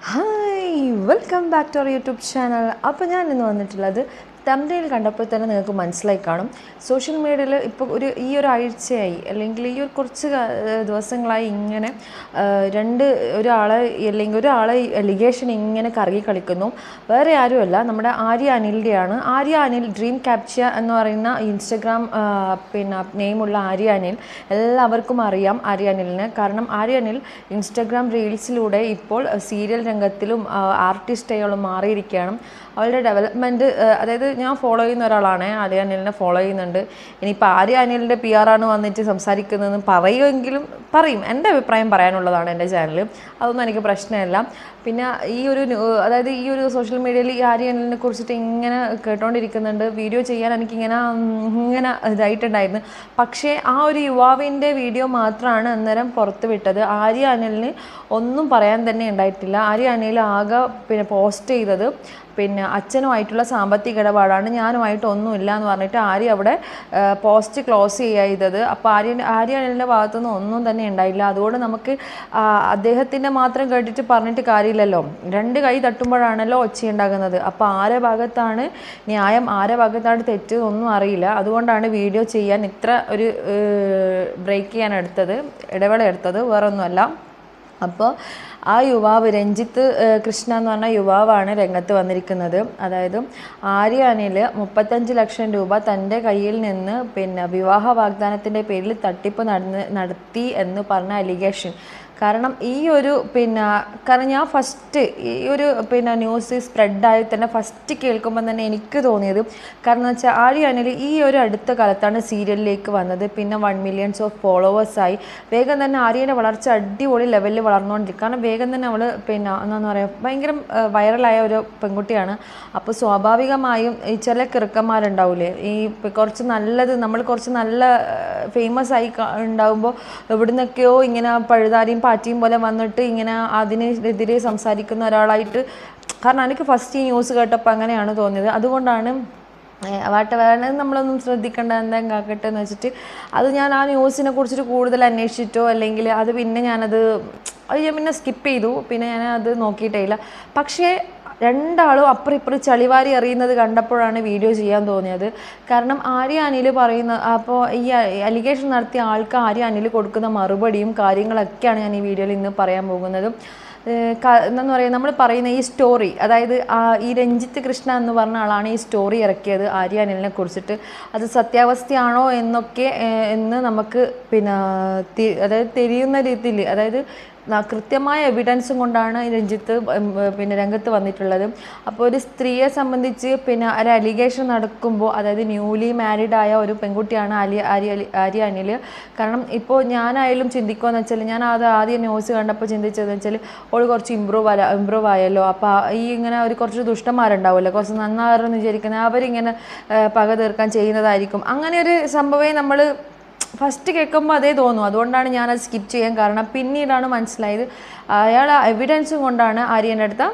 Hi welcome back to our YouTube channel അപ്പോൾ ഞാൻ ഇന്ന് വന്നിട്ടുള്ളത് തമിഴിൽ കണ്ടപ്പോൾ തന്നെ നിങ്ങൾക്ക് മനസ്സിലായി കാണും. സോഷ്യൽ മീഡിയയിൽ ഇപ്പോൾ ഒരു ഈ ഒരു ആഴ്ചയായി അല്ലെങ്കിൽ ഈ ഒരു കുറച്ച് ദിവസങ്ങളായി ഇങ്ങനെ രണ്ട് ഒരാളെ അല്ലെങ്കിൽ ഒരാളെ എലിഗേഷൻ ഇങ്ങനെ കറങ്ങി കളിക്കുന്നു. വേറെ ആരുമല്ല നമ്മുടെ ആര്യ അനിലിന്റെയാണ്. ആര്യ അനിൽ ഡ്രീം ക്യാപ്ചർ എന്ന് പറയുന്ന ഇൻസ്റ്റഗ്രാം പിന്നെ നെയിമുള്ള ആര്യ അനിൽ. എല്ലാവർക്കും അറിയാം ആര്യ അനിലിനെ. കാരണം ആര്യ അനിൽ ഇൻസ്റ്റഗ്രാം റീൽസിലൂടെ ഇപ്പോൾ സീരിയൽ രംഗത്തിലും ആർട്ടിസ്റ്റായോളം മാറിയിരിക്കുകയാണ്. അവളുടെ ഡെവലപ്മെന്റ് അതായത് ഞാൻ ഫോളോ ചെയ്യുന്ന ഒരാളാണ്. ആര്യ അനിലിനെ ഫോളോ ചെയ്യുന്നുണ്ട്. ഇനിയിപ്പോൾ ആര്യ അനിലിന്റെ പി ആറാണ് വന്നിട്ട് സംസാരിക്കുന്നതെന്ന് പറയുമെങ്കിലും പറയും. എന്റെ അഭിപ്രായം പറയാനുള്ളതാണ് എന്റെ ചാനൽ അതൊന്നും എനിക്ക് പ്രശ്നമല്ല. പിന്നെ ഈ ഒരു അതായത് ഈ ഒരു സോഷ്യൽ മീഡിയയിൽ ഈ ആര്യ അനിലിനെ കുറിച്ചിട്ട് ഇങ്ങനെ കേട്ടോണ്ടിരിക്കുന്നുണ്ട്. വീഡിയോ ചെയ്യാൻ എനിക്കിങ്ങനെ ഇങ്ങനെ ഇതായിട്ടുണ്ടായിരുന്നു. പക്ഷേ ആ ഒരു യുവാവിന്റെ വീഡിയോ മാത്രമാണ് അന്നേരം പുറത്ത് വിട്ടത്. ആര്യ അനിലിന് ഒന്നും പറയാൻ തന്നെ ഉണ്ടായിട്ടില്ല. ആര്യ അനിൽ ആകെ പിന്നെ പോസ്റ്റ് ചെയ്തത് പിന്നെ അച്ഛനുമായിട്ടുള്ള സാമ്പത്തിക ഇടപാടാണ്. ഞാനുമായിട്ട് ഒന്നുമില്ല എന്ന് പറഞ്ഞിട്ട് ആര്യ അവിടെ പോസ്റ്റ് ക്ലോസ് ചെയ്യുക അപ്പോൾ ആര്യ ആര്യ അനിലിന്റെ ഭാഗത്തുനിന്ന് ഒന്നും തന്നെ ഉണ്ടായില്ല. അതുകൊണ്ട് നമുക്ക് അദ്ദേഹത്തിന്റെ മാത്രം കേട്ടിട്ട് പറഞ്ഞിട്ട് കാര്യമില്ലല്ലോ. രണ്ട് കൈ തട്ടുമ്പോഴാണല്ലോ ഒച്ചയുണ്ടാകുന്നത് അപ്പോൾ ആരെ ഭാഗത്താണ് ന്യായം ആരെ ഭാഗത്താണ് തെറ്റ് ഒന്നും അറിയില്ല. അതുകൊണ്ടാണ് വീഡിയോ ചെയ്യാൻ ഇത്ര ഒരു ബ്രേക്ക് ചെയ്യാൻ എടുത്തത് ഇടവേള എടുത്തത്. വേറൊന്നുമല്ല. അപ്പോൾ ആ യുവാവ് രഞ്ജിത്ത് കൃഷ്ണ എന്ന് പറഞ്ഞ യുവാവാണ് രംഗത്ത് വന്നിരിക്കുന്നത്. അതായത് ആര്യാനിൽ മുപ്പത്തഞ്ച് ലക്ഷം രൂപ തന്റെ കയ്യിൽ നിന്ന് പിന്നെ വിവാഹ വാഗ്ദാനത്തിന്റെ പേരിൽ തട്ടിപ്പ് നടന്ന് നടത്തി എന്ന് പറഞ്ഞ അലിഗേഷൻ. കാരണം ഈ ഒരു പിന്നെ കാരണം ഞാൻ ഫസ്റ്റ് ഈ ഒരു പിന്നെ ന്യൂസ് സ്പ്രെഡായി തന്നെ ഫസ്റ്റ് കേൾക്കുമ്പോൾ തന്നെ എനിക്ക് തോന്നിയത് കാരണം എന്ന് വെച്ചാൽ ആര്യ അനിൽ ഈ ഒരു അടുത്ത കാലത്താണ് സീരിയലിലേക്ക് വന്നത്. പിന്നെ വൺ മില്യൺസ് ഓഫ് ഫോളോവേഴ്സായി വേഗം തന്നെ ആര്യന്റെ വളർച്ച അടിപൊളി ലെവലിൽ വളർന്നുകൊണ്ടിരിക്കും കാരണം വേഗം തന്നെ അവൾ പിന്നെ എന്താണെന്ന് പറയുക ഭയങ്കര വൈറലായ ഒരു പെൺകുട്ടിയാണ്. അപ്പോൾ സ്വാഭാവികമായും ഈ ചില കിറുക്കന്മാരുണ്ടാവില്ലേ ഈ കുറച്ച് നല്ലത് നമ്മൾ കുറച്ച് നല്ല ഫേമസ് ആയി ഉണ്ടാകുമ്പോൾ എവിടുന്നൊക്കെയോ ഇങ്ങനെ പഴുതാരിയും പാറ്റിയും പോലെ വന്നിട്ട് ഇങ്ങനെ അതിനെതിരെ സംസാരിക്കുന്ന ഒരാളായിട്ട് കാരണം എനിക്ക് ഫസ്റ്റ് ഈ ന്യൂസ് കേട്ടപ്പോൾ അങ്ങനെയാണ് തോന്നിയത്. അതുകൊണ്ടാണ് വാട്ട വേണമെങ്കിൽ നമ്മളൊന്നും ശ്രദ്ധിക്കേണ്ട എന്തെങ്കിലും കാക്കട്ടെ എന്ന് വെച്ചിട്ട് അത് ഞാൻ ആ ന്യൂസിനെ കുറിച്ചിട്ട് കൂടുതൽ അന്വേഷിച്ചിട്ടോ അല്ലെങ്കിൽ അത് പിന്നെ ഞാനത് അത് ഞാൻ പിന്നെ സ്കിപ്പ് ചെയ്തു. പിന്നെ ഞാൻ അത് നോക്കിയിട്ടേ ഇല്ല. പക്ഷേ രണ്ടാളും അപ്പുറം ഇപ്പുറം ചളിവാരി അറിയുന്നത് കണ്ടപ്പോഴാണ് വീഡിയോ ചെയ്യാൻ തോന്നിയത്. കാരണം ആര്യ അനിൽ പറയുന്ന അപ്പോൾ ഈ അലിഗേഷൻ നടത്തിയ ആൾക്ക് ആര്യ അനിൽ കൊടുക്കുന്ന മറുപടിയും കാര്യങ്ങളൊക്കെയാണ് ഞാൻ ഈ വീഡിയോയിൽ ഇന്ന് പറയാൻ പോകുന്നത്. എന്താന്ന് പറയുക നമ്മൾ പറയുന്ന ഈ സ്റ്റോറി അതായത് ഈ രഞ്ജിത്ത് കൃഷ്ണ എന്ന് പറഞ്ഞ ആളാണ് ഈ സ്റ്റോറി ഇറക്കിയത് ആര്യ അനിലിനെ കുറിച്ചിട്ട്. അത് സത്യാവസ്ഥയാണോ എന്നൊക്കെ എന്ന് നമുക്ക് പിന്നെ അതായത് തിരിയുന്ന രീതിയിൽ അതായത് കൃത്യമായ എവിഡൻസും കൊണ്ടാണ് രഞ്ജിത്ത് പിന്നെ രംഗത്ത് വന്നിട്ടുള്ളത്. അപ്പോൾ ഒരു സ്ത്രീയെ സംബന്ധിച്ച് പിന്നെ ഒരു അലിഗേഷൻ നടക്കുമ്പോൾ അതായത് ന്യൂലി മാരീഡ് ആയ ഒരു പെൺകുട്ടിയാണ് അലി ആര്യ ആര്യ അനിൽ കാരണം ഇപ്പോൾ ഞാനായാലും ചിന്തിക്കുമെന്ന് വെച്ചാൽ ഞാൻ അത് ആദ്യം ന്യൂസ് കണ്ടപ്പോൾ ചിന്തിച്ചതെന്ന് വെച്ചാൽ ഓൾ കുറച്ച് ഇമ്പ്രൂവ് അല്ല ഇമ്പ്രൂവ് ആയല്ലോ. അപ്പോൾ ഈ ഇങ്ങനെ ഒരു കുറച്ച് ദുഷ്ടന്മാരുണ്ടാവുമല്ലോ. കുറച്ച് നന്നാറെന്ന് വിചാരിക്കുന്നത് അവരിങ്ങനെ പക തീർക്കാൻ ചെയ്യുന്നതായിരിക്കും. അങ്ങനെ ഒരു സംഭവമേ നമ്മൾ ഫസ്റ്റ് കേൾക്കുമ്പോൾ അതേ തോന്നും. അതുകൊണ്ടാണ് ഞാനത് സ്കിപ്പ് ചെയ്യാൻ കാരണം പിന്നീടാണ് മനസ്സിലായത്. അയാൾ എവിഡൻസും കൊണ്ടാണ് ആര്യന്റെ അടുത്ത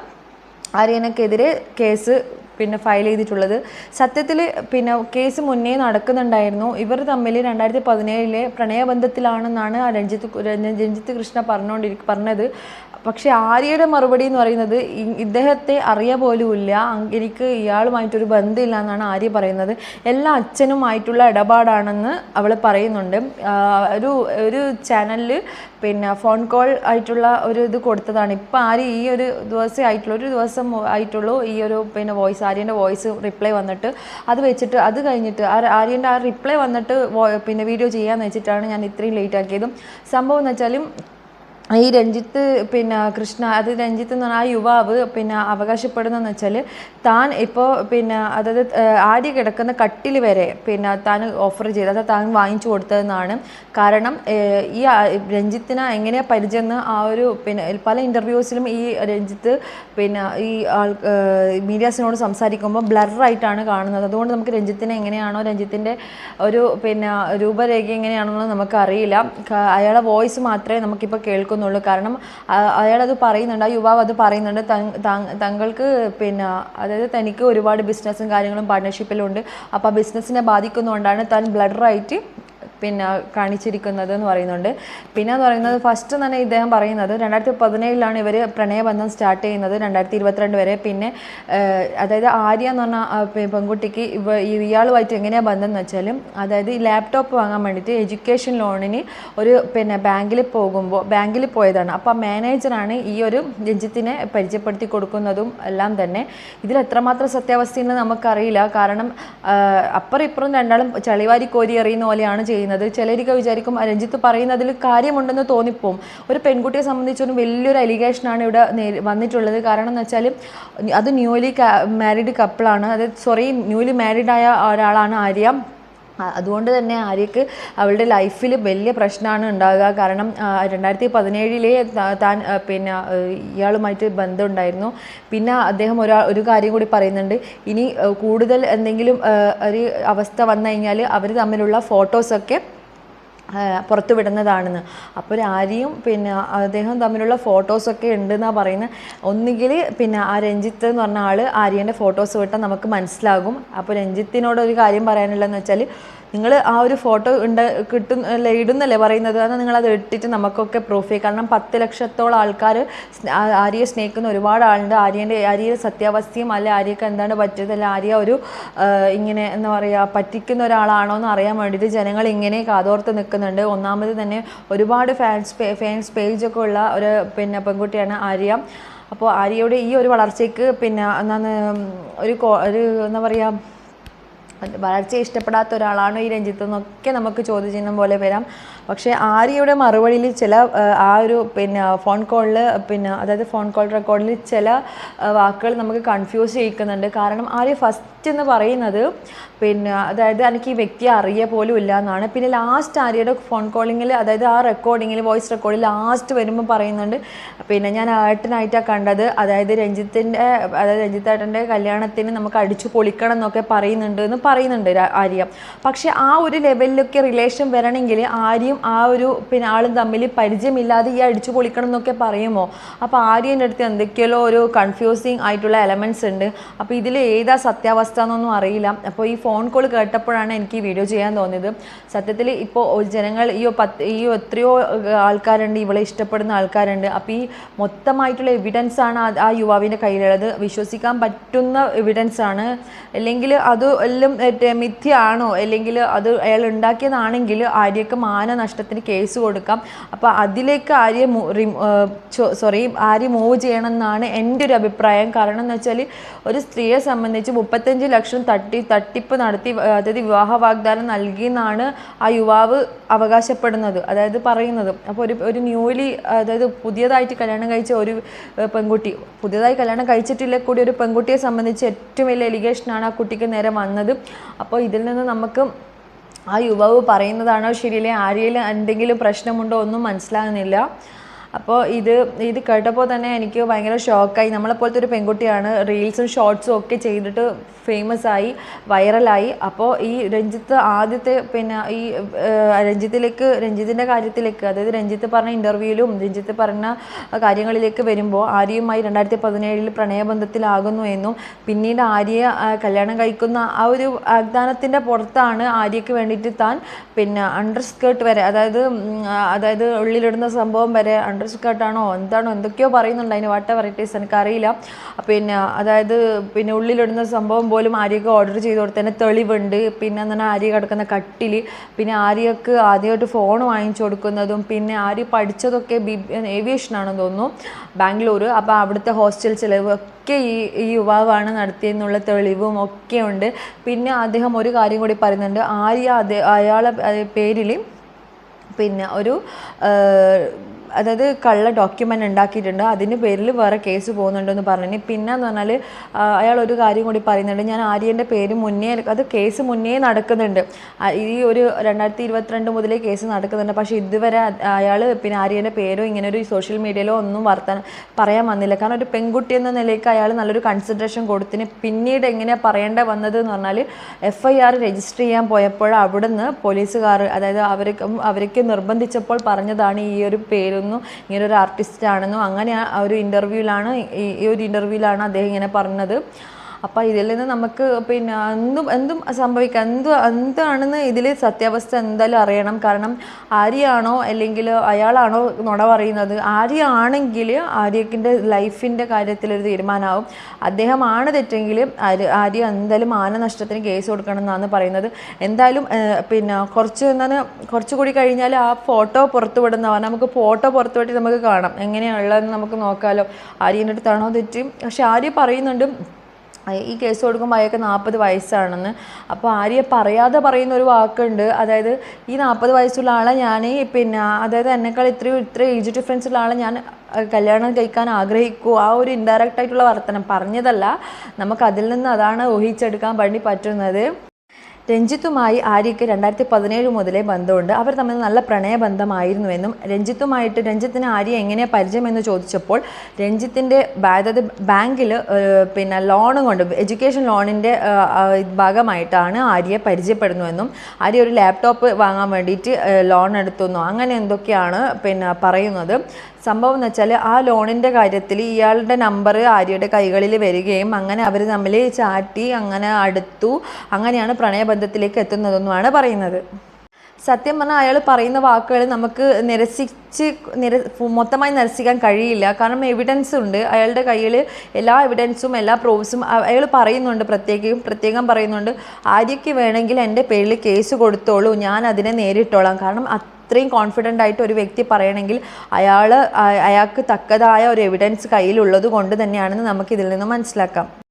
ആര്യനക്കെതിരെ കേസ് പിന്നെ ഫയൽ ചെയ്തിട്ടുള്ളത്. സത്യത്തിൽ പിന്നെ കേസ് മുന്നേ നടക്കുന്നുണ്ടായിരുന്നു. ഇവർ തമ്മിൽ രണ്ടായിരത്തി പതിനേഴിലെ പ്രണയബന്ധത്തിലാണെന്നാണ് രഞ്ജിത്ത് രഞ്ജിത്ത് കൃഷ്ണ പറഞ്ഞുകൊണ്ടിരിക്ക പറഞ്ഞത്. പക്ഷേ ആര്യയുടെ മറുപടി എന്ന് പറയുന്നത് ഇദ്ദേഹത്തെ അറിയ പോലുമില്ല. എനിക്ക് ഇയാളുമായിട്ടൊരു ബന്ധമില്ല എന്നാണ് ആര്യ പറയുന്നത്. എല്ലാ അച്ഛനുമായിട്ടുള്ള ഇടപാടാണെന്ന് അവൾ പറയുന്നുണ്ട്. ഒരു ഒരു ചാനലിൽ പിന്നെ ഫോൺ കോൾ ആയിട്ടുള്ള ഒരു ഇത് കൊടുത്തതാണ്. ഇപ്പം ആര്യ ഈ ഒരു ദിവസം ആയിട്ടുള്ള ഒരു ദിവസം ആയിട്ടുള്ളൂ ഈ ഒരു പിന്നെ വോയിസ് ആര്യന്റെ വോയിസ് റിപ്ലൈ വന്നിട്ട്. അത് വെച്ചിട്ട് അത് കഴിഞ്ഞിട്ട് ആ ആര്യന്റെ ആ റിപ്ലൈ വന്നിട്ട് പിന്നെ വീഡിയോ ചെയ്യാമെന്ന് വെച്ചിട്ടാണ് ഞാൻ ഇത്രയും ലേറ്റ് ആക്കിയതും. സംഭവം എന്ന് വെച്ചാലും ഈ രഞ്ജിത്ത് പിന്നെ കൃഷ്ണ അത് രഞ്ജിത്ത് എന്ന് പറഞ്ഞാൽ ആ യുവാവ് പിന്നെ അവകാശപ്പെടുന്നതെന്ന് വെച്ചാൽ താൻ ഇപ്പോൾ പിന്നെ അതായത് ആദ്യ കിടക്കുന്ന കട്ടിൽ വരെ പിന്നെ താൻ ഓഫർ ചെയ്ത് അത് താൻ വാങ്ങിച്ചു കൊടുത്തതെന്നാണ് കാരണം ഈ രഞ്ജിത്തിന് എങ്ങനെയാണ് പരിചയമെന്ന് ആ ഒരു പിന്നെ പല ഇന്റർവ്യൂസിലും ഈ രഞ്ജിത്ത് പിന്നെ ഈ ആൾ മീഡിയാസിനോട് സംസാരിക്കുമ്പോൾ ബ്ലറായിട്ടാണ് കാണുന്നത്. അതുകൊണ്ട് നമുക്ക് രഞ്ജിത്തിനെ എങ്ങനെയാണോ രഞ്ജിത്തിന്റെ ഒരു പിന്നെ രൂപരേഖ എങ്ങനെയാണെന്ന് നമുക്കറിയില്ല. അയാളെ വോയിസ് മാത്രമേ നമുക്കിപ്പോൾ കേൾക്കുന്നുള്ളൂ കാരണം അയാളത് പറയുന്നുണ്ട് ആ യുവാവ് അത് പറയുന്നുണ്ട്. തങ്ങൾക്ക് പിന്നെ അതായത് തനിക്ക് ഒരുപാട് ബിസിനസ്സും കാര്യങ്ങളും പാർട്ട്ണർഷിപ്പിലുണ്ട് അപ്പോൾ ആ ബിസിനസ്സിനെ ബാധിക്കുന്നതുകൊണ്ടാണ് താൻ ബ്ലഡറായിട്ട് പിന്നെ കാണിച്ചിരിക്കുന്നത് എന്ന് പറയുന്നുണ്ട്. പിന്നെ എന്ന് പറയുന്നത് ഫസ്റ്റ് തന്നെ ഇദ്ദേഹം പറയുന്നത് രണ്ടായിരത്തി പതിനേഴിലാണ് ഇവർ പ്രണയബന്ധം സ്റ്റാർട്ട് ചെയ്യുന്നത് രണ്ടായിരത്തി ഇരുപത്തിരണ്ട് വരെ. പിന്നെ അതായത് ആര്യ എന്ന് പറഞ്ഞ പെൺകുട്ടിക്ക് ഇവ ഇയാളുമായിട്ട് എങ്ങനെയാണ് ബന്ധം എന്ന് വെച്ചാൽ അതായത് ഈ ലാപ്ടോപ്പ് വാങ്ങാൻ വേണ്ടിയിട്ട് എഡ്യൂക്കേഷൻ ലോണിന് ഒരു പിന്നെ ബാങ്കിൽ പോകുമ്പോൾ ബാങ്കിൽ പോയതാണ്. അപ്പോൾ മാനേജറാണ് ഈ ഒരു രഞ്ജിത്തിനെ പരിചയപ്പെടുത്തി കൊടുക്കുന്നതും എല്ലാം തന്നെ. ഇതിൽ എത്രമാത്രം സത്യാവസ്ഥയെന്ന് നമുക്കറിയില്ല. കാരണം അപ്പുറം ഇപ്പുറം രണ്ടാളും ചളിവാരി കോരി എറിയുന്ന പോലെയാണ് ചെയ്യുന്നത്. ചിലരൊക്കെ വിചാരിക്കും "ആ, രഞ്ജിത്ത് പറയുന്നതിൽ കാര്യമുണ്ടെന്ന് തോന്നിപ്പോവും. ഒരു പെൺകുട്ടിയെ സംബന്ധിച്ചൊരു വലിയൊരു അലിഗേഷനാണ് ഇവിടെ വന്നിട്ടുള്ളത്. കാരണം എന്ന് വെച്ചാൽ അത് ന്യൂലി മാരീഡ് കപ്പിളാണ് അതായത് സോറി ന്യൂലി മാരീഡ് ആയ ഒരാളാണ് ആര്യ. അതുകൊണ്ട് തന്നെ ആര്യക്ക് അവളുടെ ലൈഫിൽ വലിയ പ്രശ്നമാണ് ഉണ്ടാകുക കാരണം രണ്ടായിരത്തി പതിനേഴിലെ താൻ പിന്നെ ഇയാളുമായിട്ട് ബന്ധമുണ്ടായിരുന്നു. പിന്നെ അദ്ദേഹം ഒരാ ഒരു കാര്യം കൂടി പറയുന്നുണ്ട്. ഇനി കൂടുതൽ എന്തെങ്കിലും ഒരു അവസ്ഥ വന്നു കഴിഞ്ഞാൽ അവർ തമ്മിലുള്ള ഫോട്ടോസൊക്കെ പുറത്തു വിടുന്നതാണെന്ന് അപ്പോൾ ആര്യയും പിന്നെ അദ്ദേഹം തമ്മിലുള്ള ഫോട്ടോസൊക്കെ ഉണ്ടെന്നാണ് പറയുന്നത്. ഒന്നുകിൽ പിന്നെ ആ രഞ്ജിത്ത് എന്ന് പറഞ്ഞ ആൾ ആര്യന്റെ ഫോട്ടോസ് വിട്ടാൽ നമുക്ക് മനസ്സിലാകും. അപ്പോൾ രഞ്ജിത്തിനോട് ഒരു കാര്യം പറയാനുള്ളതെന്ന് വെച്ചാൽ നിങ്ങൾ ആ ഒരു ഫോട്ടോ ഉണ്ട് കിട്ടും അല്ല ഇടുന്നല്ലേ പറയുന്നത്? അത് നിങ്ങൾ അത് ഇട്ടിട്ട് നമുക്കൊക്കെ പ്രൂഫ് ചെയ്യും. കാരണം പത്ത് ലക്ഷത്തോളം ആൾക്കാർ ആര്യയെ സ്നേഹിക്കുന്ന ഒരുപാട് ആളുണ്ട്. ആര്യന്റെ ആര്യയുടെ സത്യാവസ്ഥയും അല്ലെ ആര്യക്ക് എന്താണ് പറ്റിയത്? അല്ലെ ആര്യ ഒരു ഇങ്ങനെ എന്താ പറയുക പറ്റിക്കുന്ന ഒരാളാണോ എന്ന് അറിയാൻ വേണ്ടിയിട്ട് ജനങ്ങൾ ഇങ്ങനെ കാതോർത്ത് നിൽക്കുന്നുണ്ട്. ഒന്നാമത് തന്നെ ഒരുപാട് ഫാൻസ് ഫാൻസ് പേജൊക്കെ ഉള്ള ഒരു പിന്നെ പെൺകുട്ടിയാണ് ആര്യ. അപ്പോൾ ആര്യയുടെ ഈ ഒരു വളർച്ചയ്ക്ക് പിന്നെ എന്താണ് ഒരു ഒരു എന്താ പറയുക അത് വളർച്ച ഇഷ്ടപ്പെടാത്ത ഒരാളാണോ ഈ രഞ്ജിത്ത് എന്നൊക്കെ നമുക്ക് ചോദ്യചിഹ്നം പോലെ വരാം. പക്ഷേ ആര്യയുടെ മറുപടിയിൽ ചില ആ, ഒരു പിന്നെ ഫോൺ കോളിൽ പിന്നെ അതായത് ഫോൺ കോൾ റെക്കോർഡിൽ ചില വാക്കുകൾ നമുക്ക് കൺഫ്യൂസ് ചെയ്യിക്കുന്നുണ്ട്. കാരണം ആര്യ ഫസ്റ്റ് എന്ന് പറയുന്നത് പിന്നെ അതായത് എനിക്ക് ഈ വ്യക്തിയെ അറിയ പോലും ഇല്ല എന്നാണ് പിന്നെ ലാസ്റ്റ് ആര്യയുടെ ഫോൺ കോളിങ്ങിൽ അതായത് ആ റെക്കോർഡിങ്ങിൽ വോയിസ് റെക്കോർഡിൽ ലാസ്റ്റ് വരുമ്പോൾ പറയുന്നുണ്ട് പിന്നെ ഞാൻ ഏട്ടനായിട്ടാണ് കണ്ടത്. അതായത് രഞ്ജിത്തിന്റെ അതായത് രഞ്ജിത്ത് ഏട്ടന്റെ കല്യാണത്തിന് നമുക്ക് അടിച്ചു പൊളിക്കണം എന്നൊക്കെ പറയുന്നുണ്ട് എന്ന് പറയുന്നുണ്ട് ആര്യ. പക്ഷേ ആ ഒരു ലെവലിലൊക്കെ റിലേഷൻ വരണമെങ്കിൽ ആര്യയും ആ ഒരു പിന്നെ ആളും തമ്മിൽ പരിചയമില്ലാതെ ഈ അടിച്ചു പൊളിക്കണം എന്നൊക്കെ പറയുമോ? അപ്പോൾ ആര്യന്റെ അടുത്ത് എന്തൊക്കെയോ ഒരു കൺഫ്യൂസിങ് ആയിട്ടുള്ള എലമെന്റ്സ് ഉണ്ട്. അപ്പോൾ ഇതിൽ ഏതാ സത്യാവസ്ഥ എന്നൊന്നും അറിയില്ല. അപ്പോൾ ഈ ഫോൺ കോൾ കേട്ടപ്പോഴാണ് എനിക്ക് ഈ വീഡിയോ ചെയ്യാൻ തോന്നിയത്. സത്യത്തിൽ ഇപ്പോൾ ജനങ്ങൾ ഈ പത്ത് ഈ എത്രയോ ആൾക്കാരുണ്ട് ഇവളെ ഇഷ്ടപ്പെടുന്ന ആൾക്കാരുണ്ട്. അപ്പോൾ ഈ മൊത്തമായിട്ടുള്ള എവിഡൻസ് ആണ് ആ- യുവാവിന്റെ കയ്യിലുള്ളത്. വിശ്വസിക്കാൻ പറ്റുന്ന എവിഡൻസ് ആണ്. അല്ലെങ്കിൽ അത് എല്ലാം മിഥ്യയാണോ? അല്ലെങ്കിൽ അത് അയാൾ ഉണ്ടാക്കിയതാണെങ്കിൽ ആര്യക്ക് മാനനഷ്ടത്തിന് കേസ് കൊടുക്കാം. അപ്പോൾ അതിലേക്ക് ആര്യ സോറി ആര്യ മൂവ് ചെയ്യണം എന്നാണ് എന്റെ ഒരു അഭിപ്രായം. കാരണം എന്ന് വെച്ചാൽ ഒരു സ്ത്രീയെ സംബന്ധിച്ച് മുപ്പത്തഞ്ച് ലക്ഷം തട്ടി തട്ടിപ്പ് നടത്തി അതായത് വിവാഹ വാഗ്ദാനം നൽകി എന്നാണ് ആ യുവാവ് അവകാശപ്പെടുന്നത്. അതായത് പറയുന്നത്. അപ്പോൾ ഒരു ഒരു ന്യൂലി അതായത് പുതിയതായിട്ട് കല്യാണം കഴിച്ച ഒരു പെൺകുട്ടി പുതിയതായി കല്യാണം കഴിച്ചിട്ടില്ല കൂടി ഒരു പെൺകുട്ടിയെ സംബന്ധിച്ച് ഏറ്റവും വലിയ എലിഗേഷനാണ് ആ കുട്ടിക്ക് നേരെ വന്നത്. അപ്പോൾ ഇതിൽ നിന്ന് നമുക്ക് ആ യുവാവ് പറയുന്നതാണോ ശരിയല്ലേ? ആര്യയിൽ എന്തെങ്കിലും പ്രശ്നമുണ്ടോ ഒന്നും മനസ്സിലാകുന്നില്ല. അപ്പോൾ ഇത് ഇത് കേട്ടപ്പോൾ തന്നെ എനിക്ക് ഭയങ്കര ഷോക്കായി നമ്മളെപ്പോലത്തെ ഒരു പെൺകുട്ടിയാണ് റീൽസും ഷോർട്സും ഒക്കെ ചെയ്തിട്ട് ഫേമസ് ആയി വൈറലായി അപ്പോൾ ഈ രഞ്ജിത്ത് ആദ്യത്തെ പിന്നെ ഈ രഞ്ജിത്തിലേക്ക് രഞ്ജിത്തിന്റെ കാര്യത്തിലേക്ക് അതായത് രഞ്ജിത്ത് പറഞ്ഞ ഇന്റർവ്യൂവിലും രഞ്ജിത്ത് പറഞ്ഞ കാര്യങ്ങളിലേക്ക് വരുമ്പോൾ ആര്യയുമായി രണ്ടായിരത്തി പതിനേഴിൽ പ്രണയബന്ധത്തിലാകുന്നു എന്നും പിന്നീട് ആര്യ കല്യാണം കഴിക്കുന്ന ആ ഒരു വാഗ്ദാനത്തിന്റെ പുറത്താണ് ആര്യയ്ക്ക് വേണ്ടിയിട്ട് താൻ പിന്നെ അണ്ടർ സ്കേർട്ട് വരെ അതായത് അതായത് ഉള്ളിലിടുന്ന സംഭവം വരെ അണ്ടർ സ്കേർട്ടാണോ എന്താണോ? എന്തൊക്കെയോ പറയുന്നുണ്ട് അതിന് വാട്ട വെറൈറ്റീസ് എനിക്കറിയില്ല. പിന്നെ അതായത് പിന്നെ ഉള്ളിലിടുന്ന സംഭവം പോലും ആര്യക്ക് ഓർഡർ ചെയ്ത് കൊടുത്തതിന് തെളിവുണ്ട്. പിന്നെ എന്താണ് ആര്യ കിടക്കുന്ന കട്ടിൽ പിന്നെ ആര്യക്ക് ആദ്യമായിട്ട് ഫോൺ വാങ്ങിച്ചു കൊടുക്കുന്നതും പിന്നെ ആര്യ പഠിച്ചതൊക്കെ ബി ഏവിയേഷനാണെന്ന് തോന്നുന്നു ബാംഗ്ലൂർ അപ്പോൾ അവിടുത്തെ ഹോസ്റ്റൽ ചിലവ് ഒക്കെ ഈ ഈ യുവാവാണ് നടത്തിയെന്നുള്ള തെളിവും ഒക്കെ ഉണ്ട്. പിന്നെ അദ്ദേഹം ഒരു കാര്യം കൂടി പറയുന്നുണ്ട്. ആര്യ അയാളെ പേരിൽ പിന്നെ ഒരു അതായത് കള്ള ഡോക്യുമെന്റ് ഉണ്ടാക്കിയിട്ടുണ്ട്. അതിന് പേരിൽ വേറെ കേസ് പോകുന്നുണ്ടെന്ന് പറഞ്ഞു പിന്നെ എന്ന് പറഞ്ഞാൽ അയാൾ ഒരു കാര്യം കൂടി പറയുന്നുണ്ട്. ഞാൻ ആര്യന്റെ പേര് മുന്നേ അത് കേസ് മുന്നേ നടക്കുന്നുണ്ട്. ഈ ഒരു രണ്ടായിരത്തി ഇരുപത്തിരണ്ട് മുതലേ കേസ് നടക്കുന്നുണ്ട്. പക്ഷേ ഇതുവരെ അയാൾ പിന്നെ ആര്യന്റെ പേരോ ഇങ്ങനെ ഒരു സോഷ്യൽ മീഡിയയിലോ ഒന്നും വർത്താൻ പറയാൻ വന്നില്ല. കാരണം ഒരു പെൺകുട്ടി എന്ന നിലയ്ക്ക് അയാൾ നല്ലൊരു കൺസിഡറേഷൻ കൊടുത്തിന്. പിന്നീട് എങ്ങനെയാണ് പറയേണ്ട വന്നത് എന്ന് പറഞ്ഞാൽ എഫ് ഐ ആർ രജിസ്റ്റർ ചെയ്യാൻ പോയപ്പോൾ അവിടുന്ന് പോലീസുകാർ അതായത് അവർക്ക് അവർക്ക് നിർബന്ധിച്ചപ്പോൾ പറഞ്ഞതാണ് ഈ ഒരു പേരൊന്നും ഇങ്ങനെ ഒരു ആർട്ടിസ്റ്റ് ആണെന്നും അങ്ങനെ ആ ഒരു ഇന്റർവ്യൂവിലാണ് ഈ ഒരു ഇന്റർവ്യൂവിലാണ് അദ്ദേഹം ഇങ്ങനെ പറഞ്ഞത്. അപ്പോൾ ഇതിൽ നിന്ന് നമുക്ക് പിന്നെ എന്തും എന്തും സംഭവിക്കാം. എന്ത് എന്താണെന്ന് ഇതിൽ സത്യാവസ്ഥ എന്തായാലും അറിയണം. കാരണം ആര്യാണോ അല്ലെങ്കിൽ അയാളാണോ നുണ പറയുന്നത്? ആര്യാണെങ്കിൽ ആര്യക്കിന്റെ ലൈഫിന്റെ കാര്യത്തിൽ ഒരു തീരുമാനമാവും അദ്ദേഹമാണ് തെറ്റെങ്കിൽ ആര്യ ആര്യ എന്തായാലും മാനനഷ്ടത്തിന് കേസ് കൊടുക്കണം എന്നാണ് പറയുന്നത്. എന്തായാലും പിന്നെ കുറച്ച് എന്താണ് കുറച്ചുകൂടി കഴിഞ്ഞാൽ ആ ഫോട്ടോ പുറത്തു വിടുന്നവർ നമുക്ക് ഫോട്ടോ പുറത്തു വിട്ട് നമുക്ക് കാണാം. എങ്ങനെയാണുള്ളതെന്ന് നമുക്ക് നോക്കാമല്ലോ ആര്യന്റെ അടുത്താണോ തെറ്റ്? പക്ഷെ ആര്യ പറയുന്നുണ്ട് ഈ കേസ് കൊടുക്കുമ്പോൾ അയാൾക്ക് നാൽപ്പത് വയസ്സാണെന്ന്. അപ്പോൾ ആര്യ പറയാതെ പറയുന്ന ഒരു വാക്കുണ്ട്. അതായത് ഈ നാൽപ്പത് വയസ്സുള്ള ആളെ ഞാൻ പിന്നെ അതായത് എന്നെക്കാൾ ഇത്രയും ഇത്ര ഏജ് ഡിഫറൻസ് ഉള്ള ആളെ ഞാൻ കല്യാണം കഴിക്കാൻ ആഗ്രഹിക്കൂ. ആ ഒരു ഇൻഡയറക്റ്റ് ആയിട്ടുള്ള വർത്തനം പറഞ്ഞതല്ല. നമുക്ക് അതിൽ നിന്ന് അതാണ് ഊഹിച്ചെടുക്കാൻ വേണ്ടി പറ്റുന്നത്. രഞ്ജിത്തുമായി ആര്യയ്ക്ക് രണ്ടായിരത്തി പതിനേഴ് മുതലേ ബന്ധമുണ്ട്. അവർ തമ്മിൽ നല്ല പ്രണയബന്ധമായിരുന്നുവെന്നും രഞ്ജിത്തുമായിട്ട് രഞ്ജിത്തിന് ആര്യ എങ്ങനെയാണ് പരിചയമെന്ന് ചോദിച്ചപ്പോൾ രഞ്ജിത്തിന്റെ അതായത് ബാങ്കിൽ പിന്നെ ലോൺ കൊണ്ട് എഡ്യൂക്കേഷൻ ലോണിന്റെ ഭാഗമായിട്ടാണ് ആര്യയെ പരിചയപ്പെടുന്നുവെന്നും ആര്യ ഒരു ലാപ്ടോപ്പ് വാങ്ങാൻ വേണ്ടിയിട്ട് ലോൺ എടുത്തുവെന്നോ അങ്ങനെ എന്തൊക്കെയാണ് പിന്നെ പറയുന്നത്. സംഭവം എന്ന് വെച്ചാൽ ആ ലോണിന്റെ കാര്യത്തിൽ ഇയാളുടെ നമ്പർ ആര്യയുടെ കൈകളിൽ വരികയും അങ്ങനെ അവർ തമ്മിൽ ചാറ്റി അങ്ങനെ അടുത്തു. അങ്ങനെയാണ് പ്രണയബന്ധത്തിലേക്ക് എത്തുന്നതെന്നുമാണ് പറയുന്നത്. സത്യം പറഞ്ഞാൽ അയാൾ പറയുന്ന വാക്കുകൾ നമുക്ക് നിരസിച്ച് നിര മൊത്തമായി നിരസിക്കാൻ കഴിയില്ല. കാരണം എവിഡൻസ് ഉണ്ട്. അയാളുടെ കയ്യിൽ എല്ലാ എവിഡൻസും എല്ലാ പ്രൂഫ്സും അയാൾ പറയുന്നുണ്ട് പ്രത്യേകം പ്രത്യേകം പറയുന്നുണ്ട്. ആര്യയ്ക്ക് വേണമെങ്കിൽ എന്റെ പേരിൽ കേസ് കൊടുത്തോളൂ. ഞാൻ അതിനെ നേരിട്ടോളാം. കാരണം അത്രയും കോൺഫിഡന്റ് ആയിട്ട് ഒരു വ്യക്തി പറയണമെങ്കിൽ അയാൾ അയാൾക്ക് തക്കതായ ഒരു എവിഡൻസ് കയ്യിലുള്ളത് കൊണ്ട് തന്നെയാണെന്ന് നമുക്ക് ഇതിൽ നിന്ന് മനസ്സിലാക്കാം.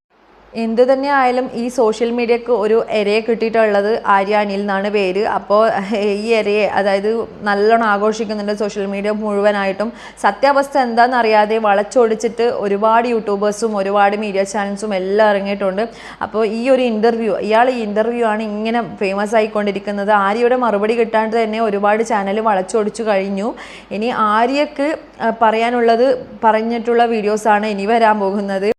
എന്തു തന്നെ ആയാലും ഈ സോഷ്യൽ മീഡിയക്ക് ഒരു എരയെ കിട്ടിയിട്ടുള്ളത് ആര്യ അനിൽ എന്നാണ് പേര്. അപ്പോൾ ഈ എരയെ അതായത് നല്ലോണം ആഘോഷിക്കുന്നുണ്ട് സോഷ്യൽ മീഡിയ മുഴുവനായിട്ടും. സത്യാവസ്ഥ എന്താണെന്ന് അറിയാതെ വളച്ചൊടിച്ചിട്ട് ഒരുപാട് യൂട്യൂബേഴ്സും ഒരുപാട് മീഡിയ ചാനൽസും എല്ലാം ഇറങ്ങിയിട്ടുണ്ട്. അപ്പോൾ ഈ ഒരു ഇന്റർവ്യൂ ഇയാൾ ഈ ഇന്റർവ്യൂ ആണ് ഇങ്ങനെ ഫേമസ് ആയിക്കൊണ്ടിരിക്കുന്നത്. ആര്യയുടെ മറുപടി കിട്ടാണ്ട് തന്നെ ഒരുപാട് ചാനൽ വളച്ചൊടിച്ചു കഴിഞ്ഞു. ഇനി ആര്യക്ക് പറയാനുള്ളത് പറഞ്ഞിട്ടുള്ള വീഡിയോസാണ് ഇനി വരാൻ പോകുന്നത്.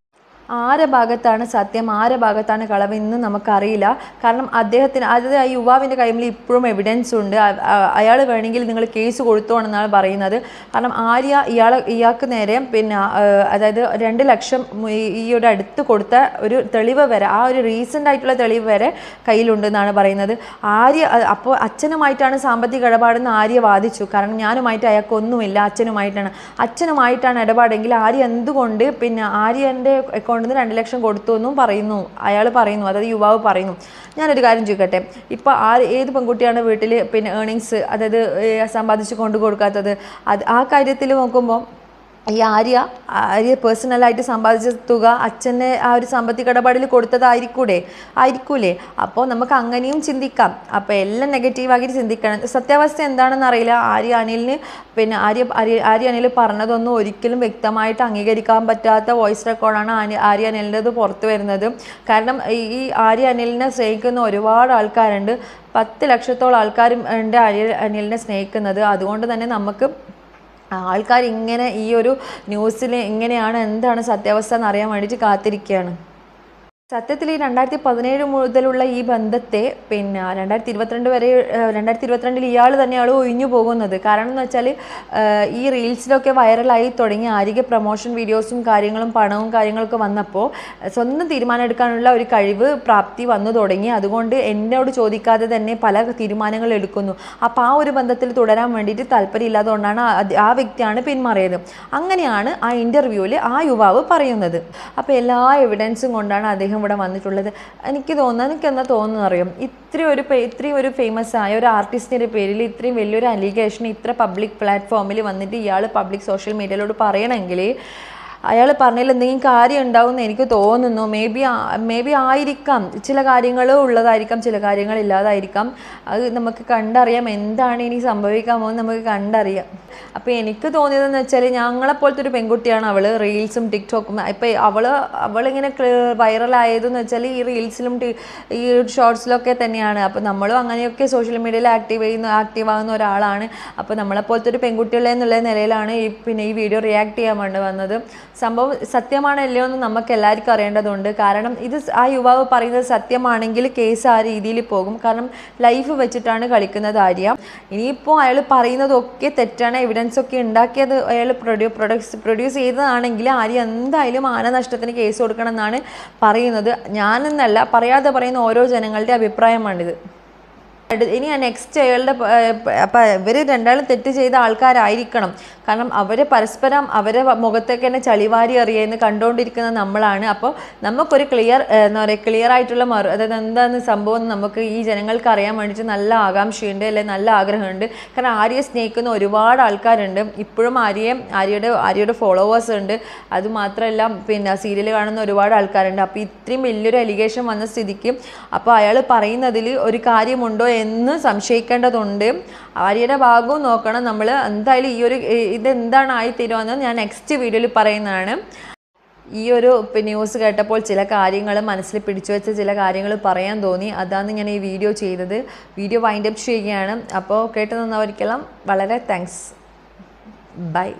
ആരെ ഭാഗത്താണ് സത്യം ആരെ ഭാഗത്താണ് കളവ് എന്ന് നമുക്കറിയില്ല. കാരണം അദ്ദേഹത്തിന് അതായത് ആ യുവാവിന്റെ കൈമിൽ ഇപ്പോഴും എവിഡൻസ് ഉണ്ട്. അയാൾ വേണമെങ്കിൽ നിങ്ങൾ കേസ് കൊടുത്തോണെന്നാണ് പറയുന്നത്. കാരണം ആര്യ ഇയാൾ ഇയാൾക്ക് നേരെ പിന്നെ അതായത് രണ്ട് ലക്ഷം ഈ- ഈ അടുത്ത് കൊടുത്ത ഒരു തെളിവ് വരെ ആ ഒരു റീസെന്റ് ആയിട്ടുള്ള തെളിവ് വരെ കയ്യിലുണ്ടെന്നാണ് പറയുന്നത്. ആര്യ അപ്പോൾ അച്ഛനുമായിട്ടാണ് സാമ്പത്തിക ഇടപാടെന്ന് ആര്യ വാദിച്ചു. കാരണം ഞാനുമായിട്ട് അയാൾക്കൊന്നുമില്ല അച്ഛനുമായിട്ടാണ്. അച്ഛനുമായിട്ടാണ് ഇടപാടെങ്കിൽ ആര്യ എന്തുകൊണ്ട് പിന്നെ ആര്യന്റെ അക്കൗണ്ടിൽ നിന്ന് രണ്ട് ലക്ഷം കൊടുത്തു എന്നും പറയുന്നു. അയാൾ പറയുന്നു അതായത് യുവാവ് പറയുന്നു. ഞാനൊരു കാര്യം ചോദിക്കട്ടെ? ഇപ്പോൾ ആ ഏത് പെൺകുട്ടിയാണ് വീട്ടിൽ പിന്നെ ഏണിങ്സ് അതായത് സമ്പാദിച്ച് കൊണ്ടു കൊടുക്കാത്തത്? അത് ആ കാര്യത്തിൽ നോക്കുമ്പോൾ ഈ ആര്യ ആര്യ പേഴ്സണലായിട്ട് സമ്പാദിച്ച തുക അച്ഛനെ ആ ഒരു സാമ്പത്തിക ഇടപാടിൽ കൊടുത്തതായിരിക്കൂടെ? ആയിരിക്കൂലേ? അപ്പോൾ നമുക്ക് അങ്ങനെയും ചിന്തിക്കാം. അപ്പോൾ എല്ലാം നെഗറ്റീവാക്കിയിട്ട് ചിന്തിക്കണം. സത്യാവസ്ഥ എന്താണെന്ന് അറിയില്ല. ആര്യ അനിലിന് പിന്നെ ആര്യ ആര്യ അനിൽ പറഞ്ഞതൊന്നും ഒരിക്കലും വ്യക്തമായിട്ട് അംഗീകരിക്കാൻ പറ്റാത്ത വോയിസ് റെക്കോർഡാണ് ആര്യ ആര്യ അനിലിന്റെത് പുറത്തു വരുന്നത്. കാരണം ഈ ആര്യ അനിലിനെ സ്നേഹിക്കുന്ന ഒരുപാട് ആൾക്കാരുണ്ട്. പത്ത് ലക്ഷത്തോളം ആൾക്കാരും ഉണ്ട് ആര്യ അനിലിനെ സ്നേഹിക്കുന്നത്. അതുകൊണ്ട് തന്നെ നമുക്ക് ആൾക്കാർ ഇങ്ങനെ ഈ ഒരു ന്യൂസിൽ എങ്ങനെയാണ് എന്താണ് സത്യാവസ്ഥ എന്ന് അറിയാൻ വേണ്ടിയിട്ട് കാത്തിരിക്കുകയാണ് സത്യത്തിൽ ഈ രണ്ടായിരത്തി പതിനേഴ് മുതലുള്ള ഈ ബന്ധത്തെ പിന്നെ രണ്ടായിരത്തി ഇരുപത്തിരണ്ട് വരെ രണ്ടായിരത്തി ഇരുപത്തിരണ്ടിൽ ഇയാൾ തന്നെയാണ് ഒഴിഞ്ഞു പോകുന്നത്. കാരണം എന്ന് വെച്ചാൽ ഈ റീൽസിലൊക്കെ വൈറലായി തുടങ്ങി ആരിക പ്രൊമോഷൻ വീഡിയോസും കാര്യങ്ങളും പണവും കാര്യങ്ങളൊക്കെ വന്നപ്പോൾ സ്വന്തം തീരുമാനം എടുക്കാനുള്ള ഒരു കഴിവ് പ്രാപ്തി വന്നു തുടങ്ങി. അതുകൊണ്ട് എന്നോട് ചോദിക്കാതെ തന്നെ പല തീരുമാനങ്ങൾ എടുക്കുന്നു. അപ്പോൾ ആ ഒരു ബന്ധത്തിൽ തുടരാൻ വേണ്ടിയിട്ട് താല്പര്യമില്ലാത്തതുകൊണ്ടാണ് അത് ആ വ്യക്തിയാണ് പിന്മാറിയത്. അങ്ങനെയാണ് ആ ഇന്റർവ്യൂവിൽ ആ യുവാവ് പറയുന്നത്. അപ്പോൾ എല്ലാ എവിഡൻസും കൊണ്ടാണ് അദ്ദേഹം ഇവിടെ വന്നിട്ടുള്ളത്. എനിക്ക് തോന്നുന്നത് എനിക്ക് എന്താ തോന്നുന്നത് അറിയാം? ഇത്രയും ഒരു ഇത്രയും ഒരു ഫേമസ് ആയ ഒരു ആർട്ടിസ്റ്റിന്റെ പേരിൽ ഇത്രയും വലിയൊരു അലിഗേഷൻ ഇത്ര പബ്ലിക് പ്ലാറ്റ്ഫോമിൽ വന്നിട്ട് ഇയാൾ പബ്ലിക് സോഷ്യൽ മീഡിയയിലോട് പറയണമെങ്കിൽ അയാൾ പറഞ്ഞതിൽ എന്തെങ്കിലും കാര്യം ഉണ്ടാവും എനിക്ക് തോന്നുന്നു. മേ ബി മേ ബി ആയിരിക്കാം. ചില കാര്യങ്ങൾ ഉള്ളതായിരിക്കാം ചില കാര്യങ്ങൾ ഇല്ലാതായിരിക്കാം. അത് നമുക്ക് കണ്ടറിയാം. എന്താണ് ഇനി സംഭവിക്കാൻ പോകുന്നത് നമുക്ക് കണ്ടറിയാം. അപ്പോൾ എനിക്ക് തോന്നിയതെന്ന് വെച്ചാൽ ഞങ്ങളെപ്പോലത്തെ ഒരു പെൺകുട്ടിയാണ് അവൾ റീൽസും ടിക്ടോക്കും. ഇപ്പോൾ അവൾ അവളിങ്ങനെ വൈറലായതെന്ന് വെച്ചാൽ ഈ റീൽസിലും ഈ ഷോർട്സിലൊക്കെ തന്നെയാണ്. അപ്പോൾ നമ്മളും അങ്ങനെയൊക്കെ സോഷ്യൽ മീഡിയയിൽ ആക്റ്റീവ് ചെയ്യുന്ന ആക്റ്റീവ് ആകുന്ന ഒരാളാണ്. അപ്പോൾ നമ്മളെപ്പോലത്തെ ഒരു പെൺകുട്ടികളെ എന്നുള്ള നിലയിലാണ് ഈ പിന്നെ ഈ വീഡിയോ റിയാക്ട് ചെയ്യാൻ വേണ്ടി വന്നത്. സംഭവം സത്യമാണല്ലോ എന്ന് നമുക്ക് എല്ലാവർക്കും അറിയേണ്ടതുണ്ട്. കാരണം ഇത് ആ യുവാവ് പറയുന്നത് സത്യമാണെങ്കിൽ കേസ് ആ രീതിയിൽ പോകും. കാരണം ലൈഫ് വെച്ചിട്ടാണ് കളിക്കുന്നത് ആര്യ. ഇനിയിപ്പോൾ അയാൾ പറയുന്നതൊക്കെ തെറ്റാണ്. എവിഡൻസ് ഒക്കെ ഉണ്ടാക്കിയത് അയാൾ പ്രൊഡ്യൂ പ്രൊഡക്ട്സ് പ്രൊഡ്യൂസ് ചെയ്തതാണെങ്കിൽ ആര്യ എന്തായാലും മാനനഷ്ടത്തിന് കേസ് കൊടുക്കണം എന്നാണ് പറയുന്നത്. ഞാനെന്നല്ല പറയാതെ പറയുന്ന ഓരോ ജനങ്ങളുടെ അഭിപ്രായമാണിത്. അടു- ആ നെക്സ്റ്റ് അയാളുടെ അപ്പം ഇവർ രണ്ടാളും തെറ്റ് ചെയ്ത ആൾക്കാരായിരിക്കണം. കാരണം അവർ പരസ്പരം അവരെ മുഖത്തേക്ക് തന്നെ ചളിവാരി അറിയുന്ന കണ്ടുകൊണ്ടിരിക്കുന്ന നമ്മളാണ്. അപ്പോൾ നമുക്കൊരു ക്ലിയർ എന്താ പറയുക ക്ലിയർ ആയിട്ടുള്ള മറു അതായത് എന്താണ് സംഭവം നമുക്ക് ഈ ജനങ്ങൾക്ക് അറിയാൻ വേണ്ടിയിട്ട് നല്ല ആകാംക്ഷയുണ്ട് അല്ലെങ്കിൽ നല്ല ആഗ്രഹമുണ്ട്. കാരണം ആര്യയെ സ്നേഹിക്കുന്ന ഒരുപാട് ആൾക്കാരുണ്ട്. ഇപ്പോഴും ആര്യയെ ആര്യയുടെ ആര്യയുടെ ഫോളോവേഴ്സ് ഉണ്ട്. അതുമാത്രമല്ല പിന്നെ സീരിയൽ കാണുന്ന ഒരുപാട് ആൾക്കാരുണ്ട്. അപ്പോൾ ഇത്രയും വലിയൊരു അലിഗേഷൻ വന്ന സ്ഥിതിക്ക് അപ്പോൾ അയാൾ പറയുന്നതിൽ ഒരു കാര്യമുണ്ടോ എന്ന് സംശയിക്കേണ്ടതുണ്ട്. ആര്യയുടെ ഭാഗവും നോക്കണം നമ്മൾ എന്തായാലും ഈ ഒരു ഇതെന്താണ് ആയിത്തീരുമെന്ന് ഞാൻ നെക്സ്റ്റ് വീഡിയോയിൽ പറയുന്നതാണ്. ഈ ഒരു ന്യൂസ് കേട്ടപ്പോൾ ചില കാര്യങ്ങൾ മനസ്സിൽ പിടിച്ചു വെച്ച ചില കാര്യങ്ങൾ പറയാൻ തോന്നി. അതാണ് ഞാൻ ഈ വീഡിയോ ചെയ്തത്. വീഡിയോ വൈൻഡപ്പ് ചെയ്യുകയാണ്. അപ്പോൾ കേട്ടു നിന്നവർക്കെല്ലാം വളരെ താങ്ക്സ് ബൈ